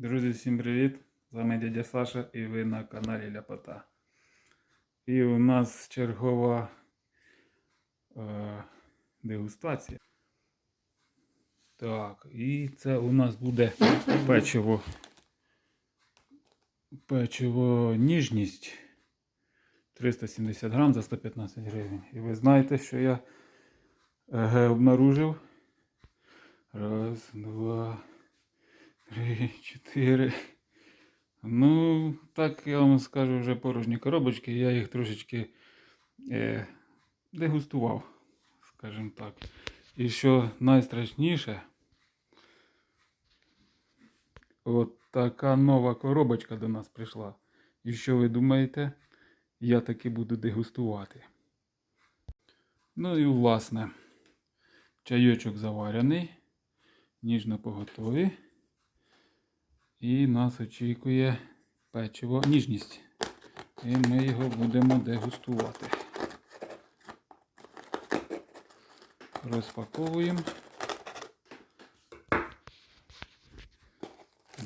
Друзі, всім привіт! З вами дядя Саша і ви на каналі Ляпота. І у нас чергова е, дегустація. Так, і це у нас буде печиво. Печиво ніжність 370 грам за 115 гривень. І ви знаєте, що я е, обнаружив. Раз, два, три, чотири. Ну, так я вам скажу вже порожні коробочки. Я їх трошечки е, дегустував, скажімо так. І що найстрашніше, от така нова коробочка до нас прийшла. І що ви думаєте? Я таки буду дегустувати. Ну і власне, чайочок заварений, ніжно поготові. І нас очікує печиво ніжність. І ми його будемо дегустувати. Розпаковуємо.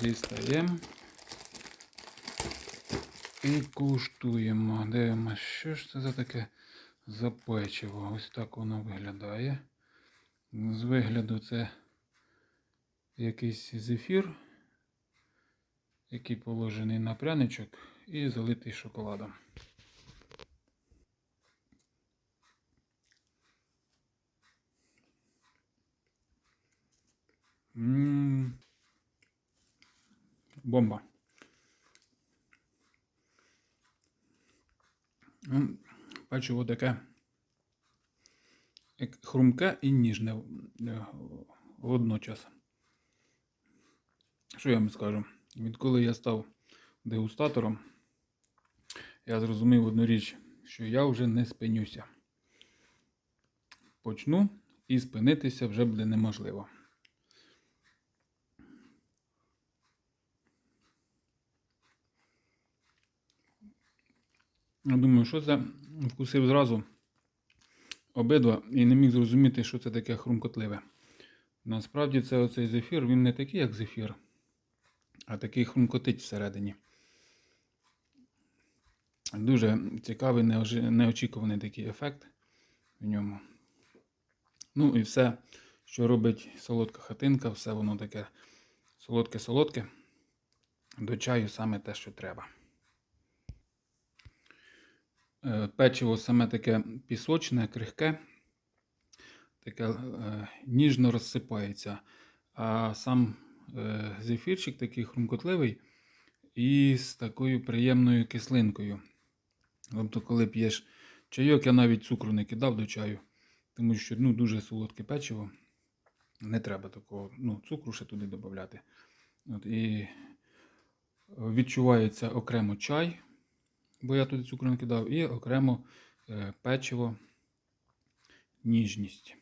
Дістаємо. І куштуємо. Дивимося, що ж це за таке за печиво. Ось так воно виглядає. З вигляду це якийсь зефір який положений на пряничок і залитий шоколадом. М, Бомба. Печиво таке як хрумке і ніжне е, водночас. Що я вам скажу? Відколи я став дегустатором, я зрозумів одну річ, що я вже не спинюся. Почну і спинитися вже буде неможливо. Я думаю, що це вкусив зразу обидва і не міг зрозуміти, що це таке хрумкотливе. Насправді це оцей зефір, він не такий, як зефір а такий хрумкотить всередині. Дуже цікавий, неочікуваний такий ефект в ньому. Ну і все, що робить солодка хатинка, все воно таке солодке-солодке. До чаю саме те, що треба. Е, Печиво саме таке пісочне, крихке, таке е, ніжно розсипається. А сам зефірчик такий хрумкотливий і з такою приємною кислинкою. Тобто, коли п'єш чайок, я навіть цукру не кидав до чаю, тому що ну, дуже солодке печиво. Не треба такого ну, цукру ще туди додати. От, і відчувається окремо чай, бо я туди цукру не кидав, і окремо е, печиво ніжність.